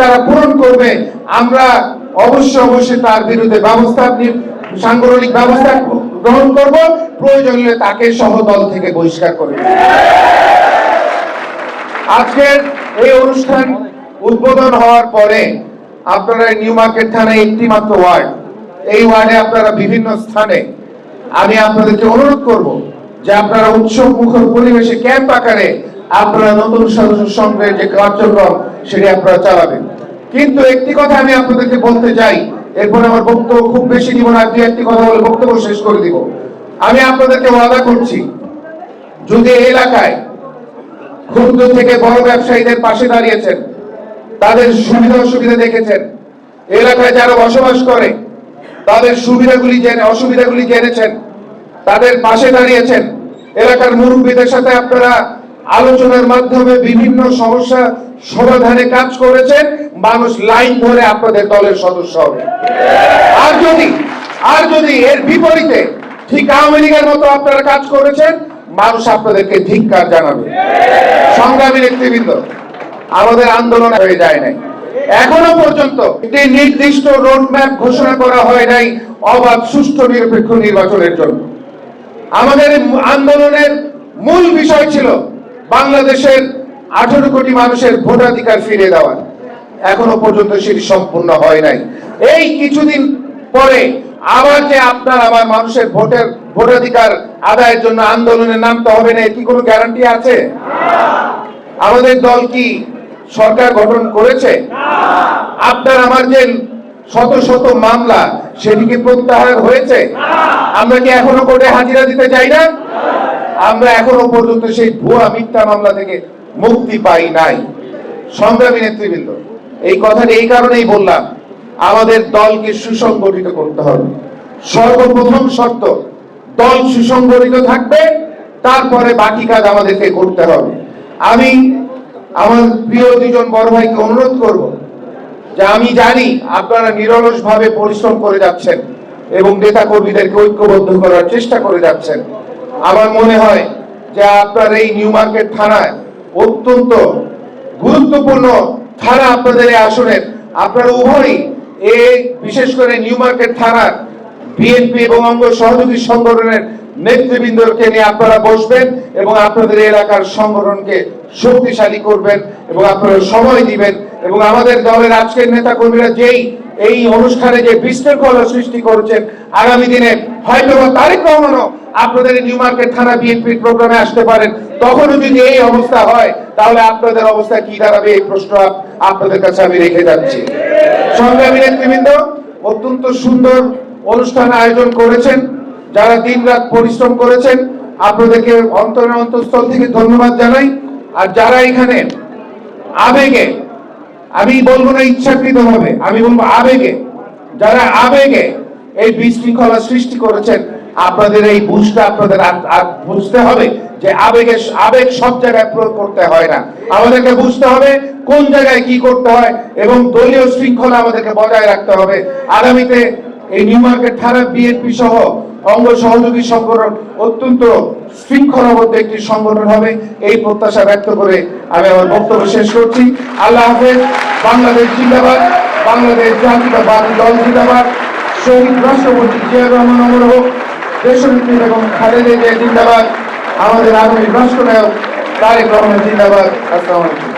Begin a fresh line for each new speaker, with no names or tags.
তারা পূরণ করবে, আমরা অবশ্যই অবশ্যই তার বিরুদ্ধে ব্যবস্থা সাংগঠনিক ব্যবস্থা গ্রহণ করব প্রয়োজন হলে তাকে সহ দল থেকে বহিষ্কার করে দেব। আজকের এই অনুষ্ঠান উদ্বোধন হওয়ার পরে আপনারা নিউ মার্কেট থানায় একটি মাত্র ওয়ার্ড, এই ওয়ার্ডে আপনারা বিভিন্ন স্থানে আমি আপনাদেরকে অনুরোধ করব যে আপনারা উৎসব মুখর পরিবেশে ক্যাম্প আকারে আপনারা নতুন সদস্য সংগ্রহের যে কার্যক্রম সেটি আপনারা চালাবেন। কিন্তু একটি কথা আমি আপনাদেরকে বলতে চাই, এরপর আমার বক্তব্য খুব বেশি দিব না দু একটি কথা বলে বক্তব্য শেষ করে দিব। আমি আপনাদেরকে ওয়াদা করছি, যদি এলাকায় ক্ষুদ্র থেকে বড় ব্যবসায়ীদের পাশে দাঁড়িয়েছেন, তাদের সুবিধা অসুবিধা দেখেছেন এলাকায় যারা বসবাস করে, তাদের সুবিধাগুলি জেনে, অসুবিধাগুলি জেনেছেন, তাদের পাশে দাঁড়িয়েছেন, এলাকার মুরব্বীদের সাথে আপনারা আলোচনার মাধ্যমে বিভিন্ন সমস্যা সমাধানে কাজ করেছেন। মানুষ লাইন ধরে আপনাদের দলের সদস্য হবে। আর যদি আর যদি এর বিপরীতে ঠিক আওয়ামী লীগের মতো আপনারা কাজ করেছেন, মানুষ আপনাদেরকে ধিক্কার জানাবে। সংগ্রামী নেতৃবৃন্দ, আমাদের আন্দোলন হয়ে যায় নাই। এখনও পর্যন্ত একটি নির্দিষ্ট রোডম্যাপ ঘোষণা করা হয় নাই অবাধ, সুষ্ঠু, নিরপেক্ষ নির্বাচনের জন্য। আমাদের আন্দোলনের মূল বিষয় ছিল বাংলাদেশের আঠারো কোটি মানুষের ভোটাধিকার ফিরে দেওয়ার এখনও পর্যন্ত সেটি সম্পূর্ণ হয় নাই। এই কিছুদিন পরে আবার যে আপনার আমার মানুষের ভোটের ভোটাধিকার আদায়ের জন্য আন্দোলনে নামতে হবে না কি কোনো গ্যারান্টি আছে? আমাদের দল কি সরকার গঠন করেছে? আপনার আমার যে শত শত মামলা, সেটি কি প্রত্যাহার হয়েছে? আমরা কি এখনও কোর্টে হাজিরা দিতে চাই না? আমরা এখনও পর্যন্ত সেই ভুয়া মিথ্যা মামলা থেকে মুক্তি পাই নাই। সংগ্রামী নেতৃবৃন্দ, এই কথাটা এই কারণেই বললাম, আমাদের দলকে সুসংগঠিত করতে হবে। সর্বপ্রথম শর্ত, দল সুসংগঠিত থাকবে, তারপরে বাকি কাজ আমাদেরকে করতে হবে। আমি আমার প্রিয় দুজন বড় ভাইকে অনুরোধ করব যে আমি জানি আপনারা নিরলস ভাবে পরিশ্রম করে যাচ্ছেন এবং নেতা কর্মীদেরকে ঐক্যবদ্ধ করার চেষ্টা করে যাচ্ছেন। আমার মনে হয় যে আপনার এই নিউ মার্কেট থানায় অত্যন্ত গুরুত্বপূর্ণ থানা আপনাদের এই আসনের, আপনারা উভয়ই এই বিশেষ করে নিউ মার্কেট থানার বিএনপি এবং অঙ্গ সহযোগী সংগঠনের নেতৃবৃন্দকে নিয়ে আপনারা বসবেন এবং আপনাদের এলাকার সংগঠনকে শক্তিশালী করবেন এবং আপনারা সময় দিবেন এবং আমাদের দলের আজকের নেতা কর্মীরা যেই এই অনুষ্ঠানে যে বিশৃঙ্খলা সৃষ্টি করেছেন, আগামী দিনে হয়তো তারিখ রহমানও আপনাদের নিউ মার্কেট থানা বিএনপির প্রোগ্রামে আসতে পারেন। তখনও যদি এই অবস্থা হয়, তাহলে আপনাদের অবস্থা কি দাঁড়াবে এই প্রশ্ন আপ- আপনাদের কাছে আমি রেখে যাচ্ছি। সংগ্রামী নেতৃবৃন্দ, অত্যন্ত সুন্দর অনুষ্ঠান আয়োজন করেছেন। যারা দিন রাত পরিশ্রম করেছেন, আপনাদেরকে অন্তরের অন্তঃস্থল থেকে ধন্যবাদ জানাই। আর যারা এখানে আবেগে আমি বলব না ইচ্ছাকৃত ভাবে আমি বলব আবেগে। যারা আবেগে এই বিশৃঙ্খলা সৃষ্টি করেছেন, আপনাদের এই বুঝটা আপনাদের বুঝতে হবে যে আবেগে আবেগ সব জায়গায় প্রয়োগ করতে হয় না। আমাদেরকে বুঝতে হবে কোন জায়গায় কি করতে হয় এবং দলীয় শৃঙ্খলা আমাদেরকে বজায় রাখতে হবে। আগামীতে এই নিউ মার্কেট থানা বিএনপি সহ অঙ্গ সহযোগী সংগঠন অত্যন্ত শৃঙ্খলাবদ্ধ একটি সংগঠন হবে। এই প্রত্যাশা ব্যক্ত করে আমি আমার বক্তব্য শেষ করছি। আল্লাহ হাফেজ, বাংলাদেশ জিন্দাবাদ, বাংলাদেশ জাতীয়তাবাদী দল জিন্দাবাদ। শহীদ রাষ্ট্রপতি জিয়া রহমান অমর হোক, দেশনেত্রী বেগম খালেদা জিয়া জিন্দাবাদ। আমাদের আগামী রাষ্ট্রনায়ক তারেক রহমান জিন্দাবাদ। আসসালামু আলাইকুম।